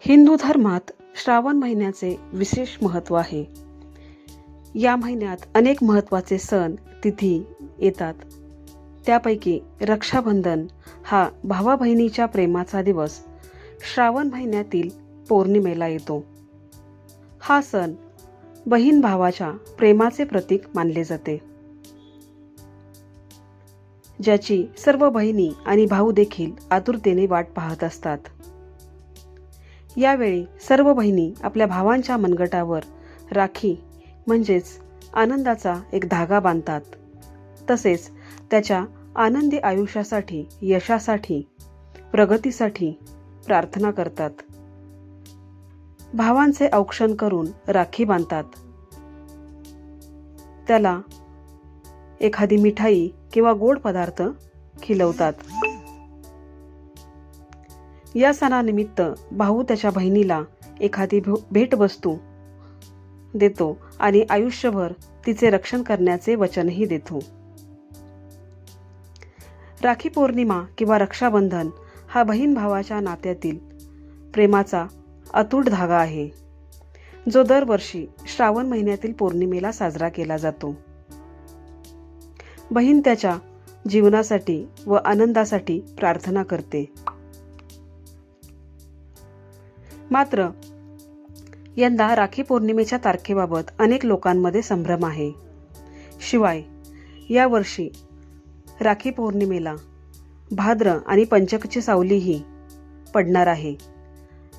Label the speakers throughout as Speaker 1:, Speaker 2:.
Speaker 1: हिंदू धर्मात श्रावण महिन्याचे विशेष महत्त्व आहे. या महिन्यात अनेक महत्त्वाचे सण तिथी येतात. त्यापैकी रक्षाबंधन हा भावा बहिणीच्या प्रेमाचा दिवस. श्रावण महिन्यातील पौर्णिमेला येतो. हा सण बहीण भावाच्या प्रेमाचे प्रतीक मानले जाते. ज्याची सर्व बहिणी आणि भाऊ देखील आतुरतेने वाट पाहत असतात. यावेळी सर्व बहिणी आपल्या भावांच्या मनगटावर राखी म्हणजेच आनंदाचा एक धागा बांधतात. तसेच त्याच्या आनंदी आयुष्यासाठी यशासाठी प्रगतीसाठी प्रार्थना करतात. भावांचे औक्षण करून राखी बांधतात. त्याला एखादी मिठाई किंवा गोड पदार्थ खिलवतात. या सणानिमित्त भाऊ त्याच्या बहिणीला एखादी भेटवस्तू देतो आणि आयुष्यभर तिचे रक्षण करण्याचे वचनही देतो. राखी पौर्णिमा किंवा रक्षाबंधन हा बहीण भावाच्या नात्यातील प्रेमाचा अतूट धागा आहे जो दरवर्षी श्रावण महिन्यातील पौर्णिमेला साजरा केला जातो. बहीण त्याच्या जीवनासाठी व आनंदासाठी प्रार्थना करते. मात्र यंदा राखी पौर्णिमेच्या तारखेबाबत अनेक लोकांमध्ये संभ्रम आहे. शिवाय यावर्षी राखी पौर्णिमेला भाद्र आणि पंचकची सावलीही पडणार आहे.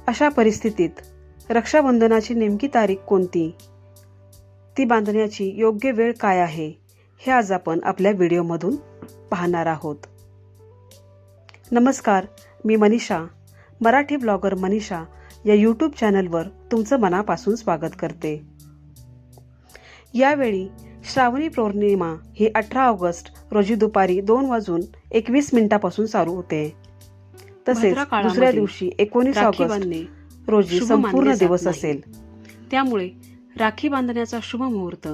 Speaker 1: अशा परिस्थितीत रक्षाबंधनाची नेमकी तारीख कोणती? ती बांधण्याची योग्य वेळ काय आहे? हे आज आपण आपल्या व्हिडिओमधून पाहणार आहोत. नमस्कार मी मनीषा मराठी ब्लॉगर मनीषा या यूट्यूब चॅनलवर तुमचं मनापासून स्वागत करते. यावेळी श्रावणी पौर्णिमा ही अठरा ऑगस्ट रोजी दुपारी दोन वाजून एकवीस मिनिटापासून चालू होते. तसेच दुसऱ्या दिवशी एकोणीस ऑगस्ट रोजी संपूर्ण दिवस. असेल.
Speaker 2: त्यामुळे राखी बांधण्याचा शुभ मुहूर्त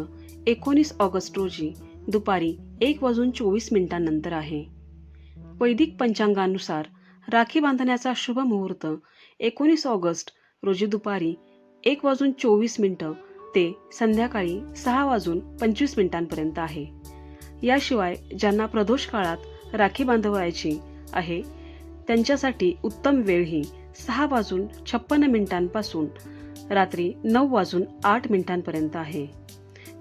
Speaker 2: एकोणीस ऑगस्ट रोजी दुपारी एक वाजून चोवीस मिनिटांनंतर आहे. वैदिक पंचांगानुसार राखी बांधण्याचा शुभ मुहूर्त एकोणीस ऑगस्ट रोजी दुपारी एक वाजून चोवीस मिनटं ते संध्याकाळी सहा वाजून पंचवीस मिनिटांपर्यंत आहे. याशिवाय ज्यांना प्रदोष काळात राखी बांधवायची आहे त्यांच्यासाठी उत्तम वेळ ही सहा वाजून छप्पन्न मिनिटांपासून रात्री नऊ वाजून आठ मिनिटांपर्यंत आहे.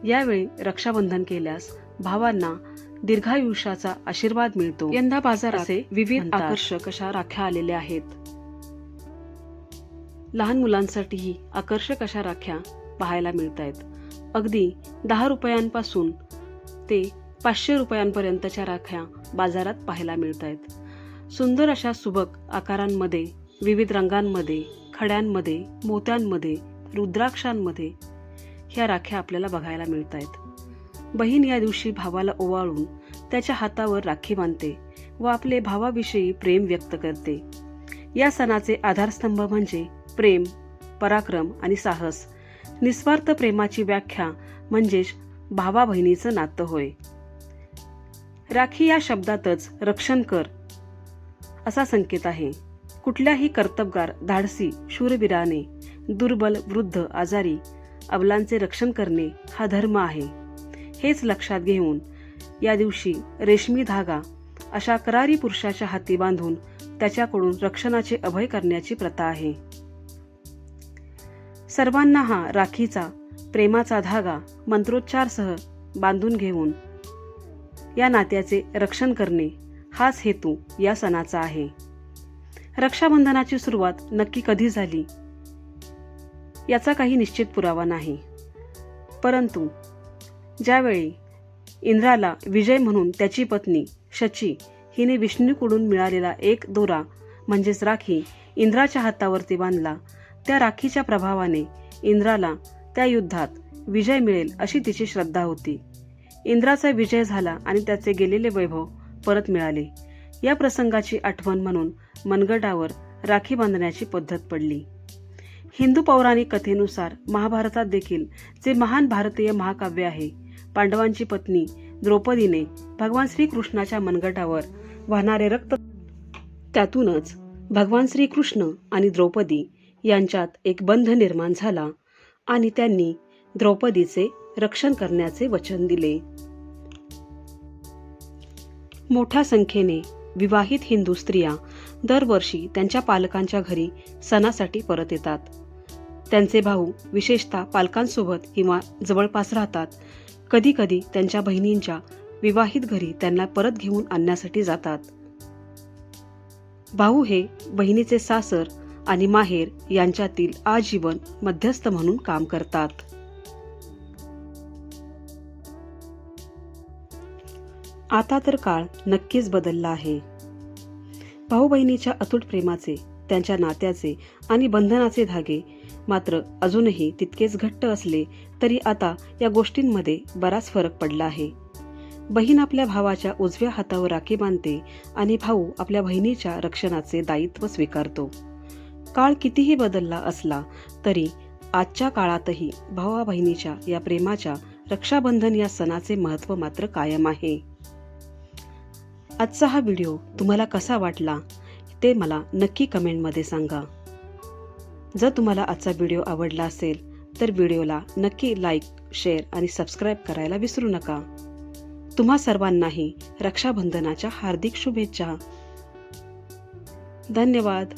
Speaker 2: यावेळी रक्षाबंधन केल्यास भावांना दीर्घायुष्याचा आशीर्वाद मिळतो. यंदा बाजारात असे विविध. आकर्षक अशा राख्या आलेल्या आहेत. लहान मुलांसाठीही आकर्षक अशा राख्या पाहायला मिळत आहेत अगदी दहा रुपयांपासून ते पाचशे रुपयांपर्यंतच्या राख्या बाजारात पाहायला मिळत आहेत सुंदर अशा सुबक आकारांमध्ये विविध रंगांमध्ये खड्यांमध्ये मोत्यांमध्ये रुद्राक्षांमध्ये ह्या राख्या आपल्याला बघायला मिळत आहेत बहीण या दिवशी भावाला ओवाळून त्याच्या हातावर राखी बांधते व आपले भावाविषयी प्रेम व्यक्त करते. या सणाचे आधारस्तंभ म्हणजे प्रेम पराक्रम आणि साहस. निस्वार्थ प्रेमाची व्याख्या म्हणजेच भावा बहिणीचं नातं होय. राखी या शब्दातच रक्षण कर असा संकेत आहे. कुठल्याही कर्तबगार धाडसी शूरवीराने दुर्बल वृद्ध आजारी अबलांचे रक्षण करणे हा धर्म आहे. हेच लक्षात घेऊन. या दिवशी रेशमी धागा अशा करारी पुरुषाच्या हाती बांधून त्याच्याकडून रक्षणाचे अभय करण्याची प्रथा आहे. सर्वांना हा राखीचा प्रेमाचा धागा मंत्रोच्चारसह बांधून घेऊन या नात्याचे रक्षण करणे हाच हेतू या सणाचा आहे. रक्षाबंधनाची सुरुवात नक्की कधी झाली? याचा काही निश्चित पुरावा नाही. परंतु ज्यावेळी इंद्राला विजय म्हणून त्याची पत्नी शची हिने विष्णूकडून मिळालेला एक दोरा म्हणजेच राखी इंद्राच्या हातावरती बांधला. त्या राखीच्या प्रभावाने इंद्राला त्या युद्धात विजय मिळेल अशी तिची श्रद्धा होती. इंद्राचा विजय झाला आणि त्याचे गेलेले वैभव परत मिळाले. या प्रसंगाची आठवण म्हणून मनगटावर राखी बांधण्याची पद्धत पडली. हिंदू पौराणिक कथेनुसार महाभारतात देखील जे महान भारतीय महाकाव्य आहे पांडवांची पत्नी द्रौपदीने भगवान श्रीकृष्णाच्या मनगटावर वाहणारे रक्त त्यातूनच भगवान श्रीकृष्ण आणि द्रौपदी यांच्यात एक बंध निर्माण झाला आणि त्यांनी द्रौपदीचे रक्षण करण्याचे वचन दिले. मोठ्या संख्येने विवाहित हिंदू स्त्रिया दरवर्षी त्यांच्या पालकांच्या घरी सणासाठी परत येतात. त्यांचे भाऊ विशेषतः पालकांसोबत किंवा जवळपास राहतात. कधीकधी त्यांच्या बहिणींच्या विवाहित घरी त्यांना परत घेऊन आणण्यासाठी जातात. भाऊ हे बहिणीचे सासर आणि माहेर यांच्यातील आजीवन मध्यस्थ म्हणून काम करतात. आता तर काळ नक्कीच बदलला आहे. भाऊ बहिणीच्या अतूट प्रेमाचे त्यांच्या नात्याचे आणि बंधनाचे धागे मात्र अजूनही तितकेच घट्ट असले तरी आता या गोष्टींमध्ये बराच फरक पडला आहे. बहीण आपल्या भावाच्या उजव्या हातावर राखी बांधते आणि भाऊ आपल्या बहिणीच्या रक्षणाचे दायित्व स्वीकारतो. काळ कितीही बदलला असला तरी आजच्या काळातही भावा बहिणीच्या या प्रेमाच्या रक्षाबंधन या सणाचे महत्त्व मात्र कायम आहे. आजचा हा व्हिडिओ तुम्हाला कसा वाटला ते मला नक्की कमेंटमध्ये सांगा. जर तुम्हाला आजचा व्हिडिओ आवडला असेल तर व्हिडिओला नक्की लाईक शेअर आणि सबस्क्राईब करायला विसरू नका. तुम्हा सर्वांनाही रक्षाबंधनाच्या हार्दिक शुभेच्छा. धन्यवाद.